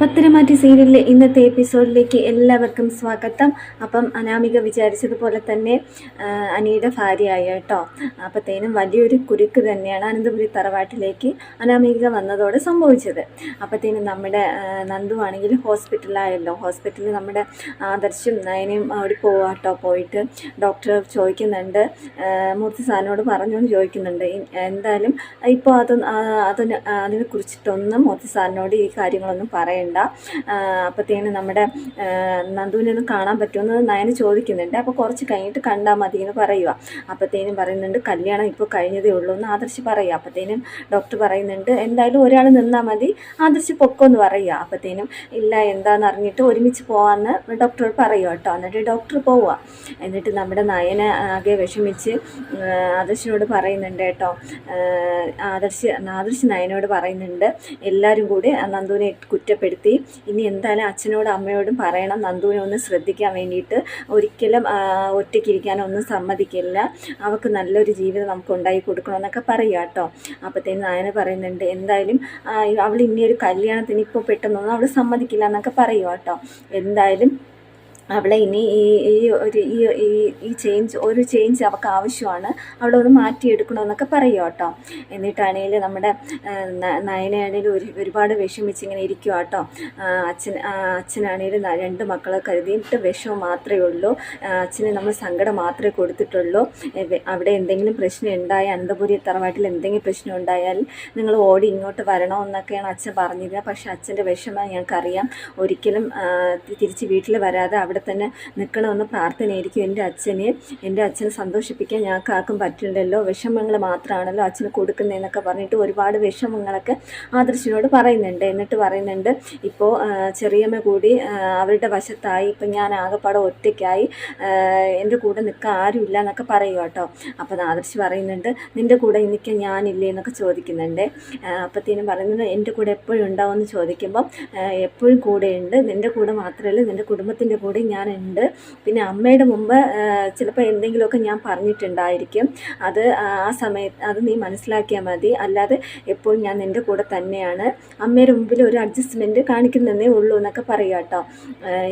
പത്തനമാറ്റി സീരിയലിലെ ഇന്നത്തെ എപ്പിസോഡിലേക്ക് എല്ലാവർക്കും സ്വാഗതം. അപ്പം അനാമിക വിചാരിച്ചതുപോലെ തന്നെ അനിയുടെ ഭാര്യയായ കേട്ടോ. അപ്പത്തേനും വലിയൊരു കുരുക്ക് തന്നെയാണ് അനന്തപുരി തറവാട്ടിലേക്ക് അനാമിക വന്നതോടെ സംഭവിച്ചത്. അപ്പത്തേനും നമ്മുടെ നന്ദു ആണെങ്കിൽ ഹോസ്പിറ്റലായല്ലോ ഹോസ്പിറ്റലിൽ നമ്മുടെ ആദർശും നയനയും അവിടെ പോവാ കേട്ടോ. പോയിട്ട് ഡോക്ടർ ചോദിക്കുന്നുണ്ട്. മൂർത്തി സാറിനോട് പറഞ്ഞു ചോദിക്കുന്നുണ്ട്. എന്തായാലും ഇപ്പോൾ അത് അതിനെ കുറിച്ചിട്ടൊന്നും മൂർത്തി സാറിനോട് ഈ കാര്യങ്ങളൊന്നും പറയണ്ട. അപ്പോഴത്തേനും നമ്മുടെ ഒന്ന് കാണാൻ പറ്റുമെന്ന് നയന് ചോദിക്കുന്നുണ്ട്. അപ്പോൾ കുറച്ച് കഴിഞ്ഞിട്ട് കണ്ടാൽ മതി എന്ന് പറയുക അപ്പോഴത്തേനും പറയുന്നുണ്ട് കല്യാണം ഇപ്പോൾ കഴിഞ്ഞതേ ഉള്ളൂ എന്ന് ആദർശ് പറയുക അപ്പോഴത്തേനും ഡോക്ടർ പറയുന്നുണ്ട് എന്തായാലും ഒരാൾ നിന്നാൽ മതി. ആദർശ് പൊക്കോ പറയുക അപ്പോഴത്തേനും ഇല്ല എന്താണെന്ന് അറിഞ്ഞിട്ട് ഒരുമിച്ച് പോവാന്ന് ഡോക്ടർ പറയുക കേട്ടോ. എന്നിട്ട് ഡോക്ടർ പോവുക എന്നിട്ട് നമ്മുടെ നയനെ ആകെ വിഷമിച്ച് ആദർശിനോട് പറയുന്നുണ്ട് കേട്ടോ. ആദർശി ആദർശ് നയനോട് പറയുന്നുണ്ട് എല്ലാവരും കൂടി നന്ദുവിനെ കുറ്റപ്പെടുത്തി ഇനി എന്തായാലും അച്ഛനോടും അമ്മയോടും പറയണം. നന്ദുവിനെ ഒന്ന് ശ്രദ്ധിക്കാൻ വേണ്ടിയിട്ട് ഒരിക്കലും ഒറ്റയ്ക്കിരിക്കാനൊന്നും സമ്മതിക്കില്ല. അവൾക്ക് നല്ലൊരു ജീവിതം നമുക്ക് ഉണ്ടാക്കി കൊടുക്കണമെന്നൊക്കെ പറയുക കേട്ടോ. അപ്പോഴത്തേനും നായന പറയുന്നുണ്ട് എന്തായാലും അവൾ ഇനിയൊരു കല്യാണത്തിന് ഇപ്പോൾ പെട്ടെന്നൊന്നും അവൾ സമ്മതിക്കില്ല എന്നൊക്കെ പറയുക കേട്ടോ. എന്തായാലും അവളെ ഇനി ഈ ഈ ഒരു ഈ ഈ ചേഞ്ച് ഒരു ചേഞ്ച് അവൾക്ക് ആവശ്യമാണ്. അവളെ ഒന്ന് മാറ്റിയെടുക്കണമെന്നൊക്കെ പറയുക കേട്ടോ. എന്നിട്ടാണെങ്കിൽ നമ്മുടെ നയനയാണെങ്കിലും ഒരു ഒരുപാട് വിഷമിച്ചിങ്ങനെ ഇരിക്കുക കേട്ടോ. അച്ഛൻ അച്ഛനാണെങ്കിലും രണ്ട് മക്കളെ കരുതിയിട്ട് വിഷമം മാത്രമേ ഉള്ളൂ. അച്ഛന് നമ്മൾ സങ്കടം മാത്രമേ കൊടുത്തിട്ടുള്ളൂ. അവിടെ എന്തെങ്കിലും പ്രശ്നം ഉണ്ടായാൽ അനന്തപുരി തറവാട്ടിൽ എന്തെങ്കിലും പ്രശ്നം ഉണ്ടായാൽ നിങ്ങൾ ഓടി ഇങ്ങോട്ട് വരണമെന്നൊക്കെയാണ് അച്ഛൻ പറഞ്ഞിരുന്നത്. പക്ഷേ അച്ഛന്റെ വിഷമം ഞങ്ങൾക്കറിയാം. ഒരിക്കലും തിരിച്ച് വീട്ടിൽ വരാതെ അവിടെ തന്നെ നിൽക്കണമെന്ന് പ്രാർത്ഥനയായിരിക്കും. എന്റെ അച്ഛനെ എന്റെ അച്ഛനെ സന്തോഷിപ്പിക്കാൻ ഞങ്ങൾക്ക് ആർക്കും പറ്റില്ലല്ലോ. വിഷമങ്ങൾ മാത്രമാണല്ലോ അച്ഛന് കൊടുക്കുന്നതെന്നൊക്കെ പറഞ്ഞിട്ട് ഒരുപാട് വിഷമങ്ങളൊക്കെ ആദർശിനോട് പറയുന്നുണ്ട്. എന്നിട്ട് പറയുന്നുണ്ട് ഇപ്പോൾ ചെറിയമ്മ കൂടി അവരുടെ വശത്തായി ഇപ്പം ഞാൻ ആകെപ്പാടെ ഒറ്റയ്ക്കായി എന്റെ കൂടെ നിൽക്കാൻ ആരുമില്ല എന്നൊക്കെ പറയുക കേട്ടോ. അപ്പോൾ ആദർശി പറയുന്നുണ്ട് നിന്റെ കൂടെ നിൽക്കാൻ ഞാനില്ലേ എന്നൊക്കെ ചോദിക്കുന്നുണ്ട്. അപ്പത്തേനും പറയുന്നത് എന്റെ കൂടെ എപ്പോഴും ഉണ്ടാവുമെന്ന് ചോദിക്കുമ്പം ചോദിക്കുമ്പോൾ എപ്പോഴും കൂടെയുണ്ട്. നിന്റെ കൂടെ മാത്രമല്ല നിന്റെ കുടുംബത്തിന്റെ കൂടെ ഞാനുണ്ട്. പിന്നെ അമ്മയുടെ മുമ്പ് ചിലപ്പോൾ എന്തെങ്കിലുമൊക്കെ ഞാൻ പറഞ്ഞിട്ടുണ്ടായിരിക്കും. അത് ആ സമയത്ത് അത് നീ മനസ്സിലാക്കിയാൽ മതി. അല്ലാതെ എപ്പോഴും ഞാൻ നിന്റെ കൂടെ തന്നെയാണ്. അമ്മയുടെ മുമ്പിൽ ഒരു അഡ്ജസ്റ്റ്മെന്റ് കാണിക്കുന്നതേ ഉള്ളൂ എന്നൊക്കെ പറയുക കേട്ടോ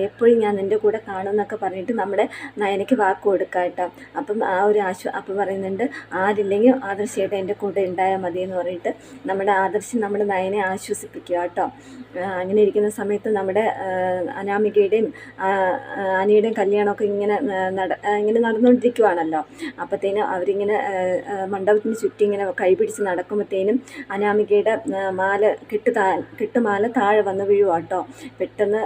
എപ്പോഴും ഞാൻ നിന്റെ കൂടെ കാണും എന്നൊക്കെ പറഞ്ഞിട്ട് നമ്മുടെ നയനയ്ക്ക് വാക്ക് കൊടുക്കുക കേട്ടോ അപ്പം ആ ഒരു ആശ്വ അപ്പം പറയുന്നുണ്ട് ആരില്ലെങ്കിൽ ആദർശമായിട്ട് എന്റെ കൂടെ ഉണ്ടായാൽ മതി എന്ന് പറഞ്ഞിട്ട് നമ്മുടെ ആദർശം നമ്മുടെ നയനെ ആശ്വസിപ്പിക്കുക കേട്ടോ അങ്ങനെ ഇരിക്കുന്ന സമയത്ത് നമ്മുടെ അനാമികയുടെയും അനിയുടെയും കല്യാണമൊക്കെ ഇങ്ങനെ നട ഇങ്ങനെ നടന്നുകൊണ്ടിരിക്കുവാണല്ലോ. അപ്പോഴത്തേനും അവരിങ്ങനെ മണ്ഡപത്തിന് ചുറ്റി ഇങ്ങനെ കൈപിടിച്ച് നടക്കുമ്പോഴത്തേനും അനാമികയുടെ മാല കെട്ട് താ കെട്ടുമാല താഴെ വന്ന് വീഴുക കേട്ടോ പെട്ടെന്ന്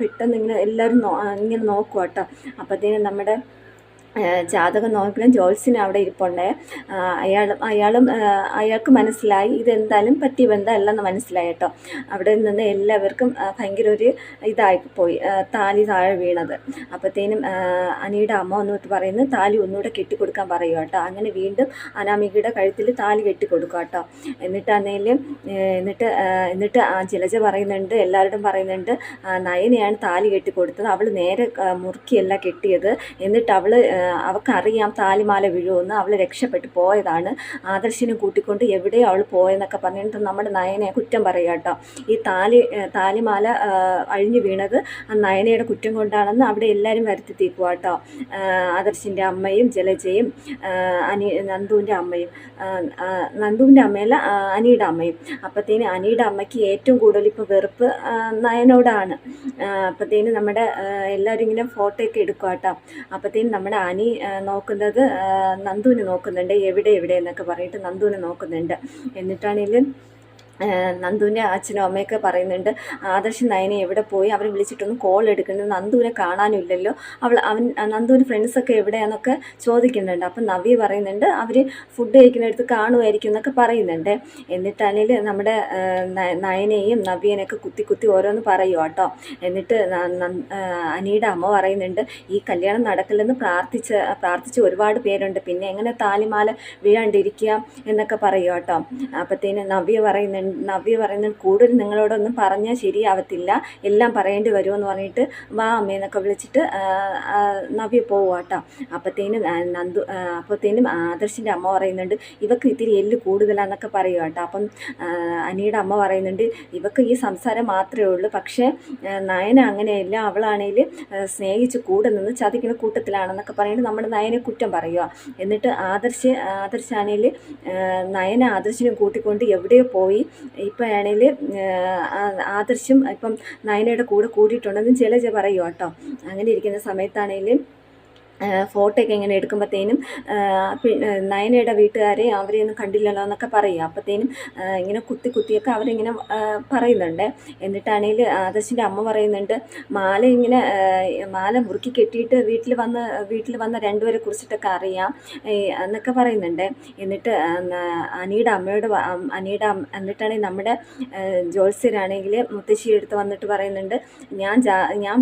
പെട്ടെന്ന് ഇങ്ങനെ എല്ലാവരും ഇങ്ങനെ നോക്കുക കേട്ടോ അപ്പോഴത്തേനും നമ്മുടെ ജാതകം നോക്കണം ജോത്സ്യന് അവിടെ ഇരിപ്പുണ്ടേ. അയാളും അയാളും അയാൾക്ക് മനസ്സിലായി ഇതെന്തായാലും പറ്റിയ ബന്ധമല്ലെന്ന് മനസ്സിലായി കേട്ടോ. അവിടെ നിന്ന് എല്ലാവർക്കും ഭയങ്കര ഒരു ഇതായി പോയി താലി താഴെ വീണത്. അപ്പോഴത്തേനും അനിയുടെ അമ്മ വന്നിട്ട് പറയുന്നത് താലി ഒന്നുകൂടെ കെട്ടിക്കൊടുക്കാൻ പറയുക കേട്ടോ. അങ്ങനെ വീണ്ടും അനാമികയുടെ കഴുത്തിൽ താലി കെട്ടിക്കൊടുക്കുക കേട്ടോ. എന്നിട്ടാണേലും എന്നിട്ട് എന്നിട്ട് ജലജ പറയുന്നുണ്ട് എല്ലാവരോടും പറയുന്നുണ്ട് നയനെയാണ് താലി കെട്ടിക്കൊടുത്തത്. അവൾ നേരെ മുറുക്കിയല്ല കെട്ടിയത്. എന്നിട്ട് അവൾ അവൾക്കറിയാം താലിമാല വീഴുമെന്ന് അവൾ രക്ഷപ്പെട്ട് പോയതാണ്. ആദർശിനെ കൂട്ടിക്കൊണ്ട് എവിടെയോ അവൾ പോയെന്നൊക്കെ പറഞ്ഞിട്ട് നമ്മുടെ നയനയെ കുറ്റം പറയാട്ടോ ഈ താലി താലിമാല അഴിഞ്ഞു വീണത് നയനയുടെ കുറ്റം കൊണ്ടാണെന്ന് അവിടെ എല്ലാവരും വരുത്തി തീക്കുക കേട്ടോ ആദർശിന്റെ അമ്മയും ജലജയും അനി നന്ദുവിന്റെ അമ്മയും നന്ദുവിന്റെ അമ്മയല്ല അനിയുടെ അമ്മയും. അപ്പോഴത്തേന് അനിയുടെ അമ്മയ്ക്ക് ഏറ്റവും കൂടുതൽ ഇപ്പോൾ വെറുപ്പ് നയനോടാണ്. അപ്പോഴത്തേന് നമ്മുടെ എല്ലാവരും ഇങ്ങനെ ഫോട്ടോ ഒക്കെ എടുക്കുക കേട്ടോ നമ്മുടെ ആ, നോക്കുന്നത് നന്ദുവിനെ നോക്കുന്നുണ്ട്. എവിടെ എവിടെ എന്നൊക്കെ പറഞ്ഞിട്ട് നന്ദുവിനെ നോക്കുന്നുണ്ട്. എന്നിട്ടാണെങ്കിലും നന്ദുവിന്റെ അച്ഛനും അമ്മയൊക്കെ പറയുന്നുണ്ട് ആദർശ് നയനെ എവിടെ പോയി? അവർ വിളിച്ചിട്ടൊന്നും കോൾ എടുക്കുന്നത് നന്ദുവിനെ കാണാനില്ലല്ലോ. അവൾ അവൻ നന്ദുവിന്റെ ഫ്രണ്ട്സൊക്കെ എവിടെയാണെന്നൊക്കെ ചോദിക്കുന്നുണ്ട്. അപ്പം നവ്യ പറയുന്നുണ്ട് അവർ ഫുഡ് കഴിക്കുന്നിടത്ത് കാണുമായിരിക്കും എന്നൊക്കെ പറയുന്നുണ്ട്. എന്നിട്ടാണെങ്കിൽ നമ്മുടെ നയനെയും നവ്യനെയൊക്കെ കുത്തി കുത്തി ഓരോന്ന് പറയുമോ കേട്ടോ എന്നിട്ട് അനിയുടെ അമ്മ പറയുന്നുണ്ട് ഈ കല്യാണം നടക്കില്ലെന്ന് പ്രാർത്ഥിച്ച് പ്രാർത്ഥിച്ച് ഒരുപാട് പേരുണ്ട്. പിന്നെ എങ്ങനെ താലിമാല വീഴാണ്ടിരിക്കുക എന്നൊക്കെ പറയുമോ കേട്ടോ അപ്പത്തേന് നവ്യ പറയുന്നുണ്ട് നവ്യ പറയുന്നത് കൂടുതൽ നിങ്ങളോടൊന്നും പറഞ്ഞാൽ ശരിയാവത്തില്ല. എല്ലാം പറയേണ്ടി വരുമെന്ന് പറഞ്ഞിട്ട് വാ അമ്മയെന്നൊക്കെ വിളിച്ചിട്ട് നവ്യ പോവുക കേട്ടോ അപ്പത്തേനും നന്ദു അപ്പത്തേനും ആദർശിന്റെ അമ്മ പറയുന്നുണ്ട് ഇവക്ക് ഇത്തിരി എല്ല് കൂടുതലാന്നൊക്കെ പറയുക കേട്ടോ അപ്പം അനിയുടെ അമ്മ പറയുന്നുണ്ട് ഇവക്ക് ഈ സംസാരം മാത്രമേ ഉള്ളൂ. പക്ഷേ നയന അങ്ങനെയല്ല. അവളാണെങ്കിൽ സ്നേഹിച്ച് കൂടെ നിന്ന് ചതിക്കുന്ന കൂട്ടത്തിലാണെന്നൊക്കെ പറയുന്നത് നമ്മുടെ നയനെ കുറ്റം പറയുക എന്നിട്ട് ആദർശ് ആദർശാണെങ്കിൽ നയന ആദർശിനെ കൂട്ടിക്കൊണ്ട് എവിടെയോ പോയി ഇപ്പോഴാണെങ്കിൽ ആദർശും ഇപ്പം നയനയുടെ കൂടെ കൂടിയിട്ടുണ്ടെന്നും ചില പറയും കേട്ടോ അങ്ങനെ ഇരിക്കുന്ന സമയത്താണെങ്കിലും ഫോട്ടോയൊക്കെ ഇങ്ങനെ എടുക്കുമ്പോഴത്തേനും നയനയുടെ വീട്ടുകാരെ അവരെയൊന്നും കണ്ടില്ലല്ലോ എന്നൊക്കെ പറയും അപ്പോഴത്തേനും ഇങ്ങനെ കുത്തി കുത്തിയൊക്കെ അവരിങ്ങനെ പറയുന്നുണ്ട്. എന്നിട്ടാണെങ്കിൽ ആദർശിന്റെ അമ്മ പറയുന്നുണ്ട് മാല ഇങ്ങനെ മാല മുറുക്കി കെട്ടിയിട്ട് വീട്ടിൽ വന്ന് വീട്ടിൽ വന്ന രണ്ടുപേരെ കുറിച്ചിട്ടൊക്കെ അറിയാം എന്നൊക്കെ പറയുന്നുണ്ട്. എന്നിട്ട് അനിയുടെ അമ്മയോട് അനിയുടെ അമ്മ എന്നിട്ടാണെങ്കിൽ നമ്മുടെ ജോത്സ്യരാണെങ്കിൽ മുത്തശ്ശി എടുത്ത് വന്നിട്ട് പറയുന്നുണ്ട് ഞാൻ ഞാൻ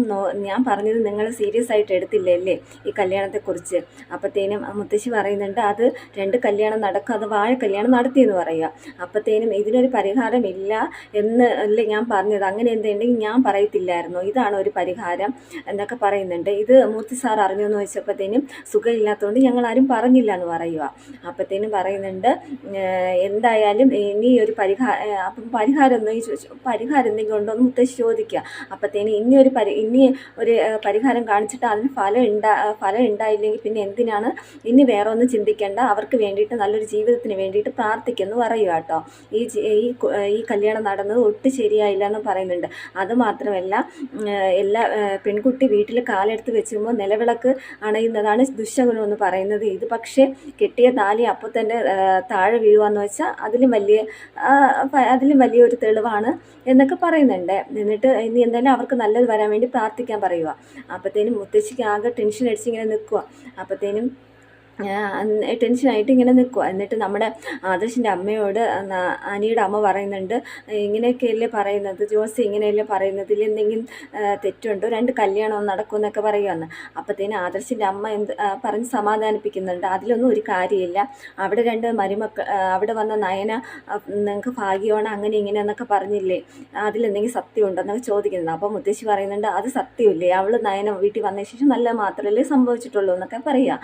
ഞാൻ പറഞ്ഞത് നിങ്ങൾ സീരിയസ് ആയിട്ട് എടുത്തില്ലല്ലേ ഈ കല്യാണത്തെക്കുറിച്ച്. അപ്പത്തേനും മുത്തശ്ശി പറയുന്നുണ്ട് അത് രണ്ട് കല്യാണം നടക്കും അത് വാഴ കല്യാണം നടത്തിയെന്ന് പറയുക. അപ്പത്തേനും ഇതിനൊരു പരിഹാരമില്ല എന്ന് അല്ലേ ഞാൻ പറഞ്ഞത്. അങ്ങനെ എന്തുണ്ടെങ്കിൽ ഞാൻ പറയത്തില്ലായിരുന്നു. ഇതാണ് ഒരു പരിഹാരം എന്നൊക്കെ പറയുന്നുണ്ട്. ഇത് മൂർത്തി സാർ അറിഞ്ഞു എന്ന് വെച്ചപ്പോഴത്തേനും സുഖമില്ലാത്തതുകൊണ്ട് ഞങ്ങൾ ആരും പറഞ്ഞില്ല എന്ന് പറയുക. അപ്പത്തേനും പറയുന്നുണ്ട് എന്തായാലും ഇനി ഒരു പരിഹാരം അപ്പം പരിഹാരം ചോദിച്ചു പരിഹാരം എന്തെങ്കിലും ഉണ്ടോ എന്ന് മുത്തശ്ശി ചോദിക്കുക. അപ്പത്തേനും ഇനി ഒരു പരി ഇനി ഒരു പരിഹാരം കാണിച്ചിട്ട് അതിന് ഫലം ഉണ്ടാ ഫലം ഉണ്ടായില്ലെങ്കിൽ പിന്നെ എന്തിനാണ് ഇനി വേറെ ഒന്നും ചിന്തിക്കേണ്ട? അവർക്ക് വേണ്ടിയിട്ട് നല്ലൊരു ജീവിതത്തിന് വേണ്ടിയിട്ട് പ്രാർത്ഥിക്കുമെന്ന് പറയുക കേട്ടോ. ഈ ഈ ഈ കല്യാണം നടന്നത് ഒട്ടും ശരിയായില്ല എന്ന് പറയുന്നുണ്ട്. അതുമാത്രമല്ല എല്ലാ പെൺകുട്ടി വീട്ടിൽ കാലെടുത്ത് വെച്ചുമ്പോൾ നിലവിളക്ക് അണയുന്നതാണ് ദുശ്ശകുനം എന്ന് പറയുന്നത്. ഇത് പക്ഷേ കെട്ടിയ താലി അപ്പോൾ തന്നെ താഴെ വീഴുവാന്ന് വെച്ചാൽ അതിലും വലിയ അതിലും വലിയൊരു തെളിവാണ് എന്നൊക്കെ പറയുന്നുണ്ട്. എന്നിട്ട് ഇനി എന്തായാലും അവർക്ക് നല്ലത് വരാൻ വേണ്ടി പ്രാർത്ഥിക്കാൻ പറയുക. അപ്പോഴത്തേനും മുത്തശ്ശിക്ക് ആകെ ടെൻഷൻ അടിച്ച് ഇങ്ങനെ നിൽക്കുക അപ്പോഴത്തേനും ടെൻഷനായിട്ട് ഇങ്ങനെ നിൽക്കുക എന്നിട്ട് നമ്മുടെ ആദർശിന്റെ അമ്മയോട് അനിയുടെ അമ്മ പറയുന്നുണ്ട് ഇങ്ങനെയൊക്കെയല്ലേ പറയുന്നത് ജോസി ഇങ്ങനെയല്ലേ പറയുന്നത് ഇതിൽ എന്തെങ്കിലും തെറ്റുണ്ടോ? രണ്ട് കല്യാണം നടക്കും എന്നൊക്കെ പറയുമെന്ന് അപ്പോഴത്തേനും ആദർശിന്റെ അമ്മ എന്ത് പറഞ്ഞ് സമാധാനിപ്പിക്കുന്നുണ്ട്. അതിലൊന്നും ഒരു കാര്യമില്ല. അവിടെ രണ്ട് മരുമക്കൾ അവിടെ വന്ന നയന നിങ്ങൾക്ക് ഭാഗ്യമാണ് അങ്ങനെ ഇങ്ങനെ എന്നൊക്കെ പറഞ്ഞില്ലേ? അതിലെന്തെങ്കിലും സത്യം ഉണ്ടെന്നൊക്കെ ചോദിക്കുന്നത് അപ്പം മുത്തശ്ശി പറയുന്നുണ്ട് അത് സത്യമില്ലേ? അവൾ നയന വീട്ടിൽ വന്ന ശേഷം നല്ല മാത്രമല്ലേ സംഭവിച്ചിട്ടുള്ളൂ എന്നൊക്കെ പറയുക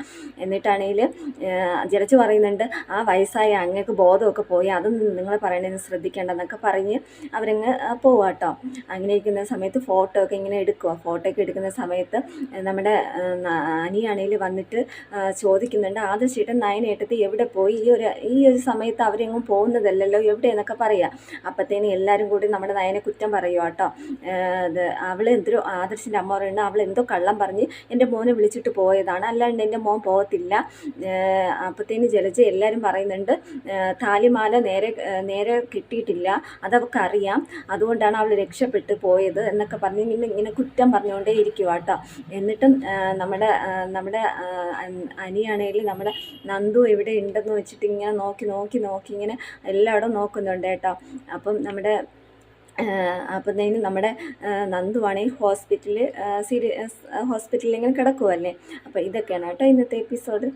എന്നിട്ടാണെങ്കിൽ ജലച്ച് പറയുന്നുണ്ട് ആ വയസ്സായ അങ്ങക്ക് ബോധമൊക്കെ പോയി അതൊന്നും നിങ്ങൾ പറയണതെന്ന് ശ്രദ്ധിക്കേണ്ടെന്നൊക്കെ പറഞ്ഞ് അവരങ്ങ് പോവുക കേട്ടോ അങ്ങനെ ഇരിക്കുന്ന സമയത്ത് ഫോട്ടോ ഒക്കെ ഇങ്ങനെ എടുക്കുക ഫോട്ടോ ഒക്കെ എടുക്കുന്ന സമയത്ത് നമ്മുടെ അനിയാണെങ്കിൽ വന്നിട്ട് ചോദിക്കുന്നുണ്ട് ആദ്യ ചേട്ടൻ നയനേട്ടത്തി എവിടെ പോയി? ഈ ഒരു ഈ ഒരു സമയത്ത് അവരെങ്ങും പോകുന്നതല്ലല്ലോ എവിടെയെന്നൊക്കെ പറയുക അപ്പത്തേനും എല്ലാവരും കൂടി നമ്മുടെ നയനെ കുറ്റം പറയുക കേട്ടോ അത് അവൾ എന്തോ ആദർശിന്റെ അമ്മ പറയുന്നത് അവൾ എന്തോ കള്ളം പറഞ്ഞ് എന്റെ മോനെ വിളിച്ചിട്ട് പോയതാണ്. അല്ലാണ്ട് എന്റെ മോൻ പോകത്തില്ല. അപ്പത്തേന് ജലജ എല്ലാവരും പറയുന്നുണ്ട് താലിമാല നേരെ നേരെ കിട്ടിയിട്ടില്ല അതവർക്ക് അറിയാം അതുകൊണ്ടാണ് അവൾ രക്ഷപ്പെട്ട് പോയത് എന്നൊക്കെ പറഞ്ഞ് ഇങ്ങനെ ഇങ്ങനെ കുറ്റം പറഞ്ഞുകൊണ്ടേ ഇരിക്കുക കേട്ടോ എന്നിട്ടും നമ്മുടെ നമ്മുടെ അനിയാണെങ്കിൽ നമ്മുടെ നന്ദു എവിടെ ഉണ്ടെന്ന് വെച്ചിട്ട് ഇങ്ങനെ നോക്കി നോക്കി നോക്കി ഇങ്ങനെ എല്ലായിടവും നോക്കുന്നുണ്ട് കേട്ടോ. അപ്പം നമ്മുടെ അപ്പോഴത്തേന് നമ്മുടെ നന്ദുവാണെങ്കിൽ ഹോസ്പിറ്റലിൽ സീരിയസ് ഹോസ്പിറ്റലിൽ ഇങ്ങനെ കിടക്കുമല്ലേ അപ്പോൾ ഇതൊക്കെയാണ് കേട്ടോ ഇന്നത്തെ എപ്പിസോഡ്.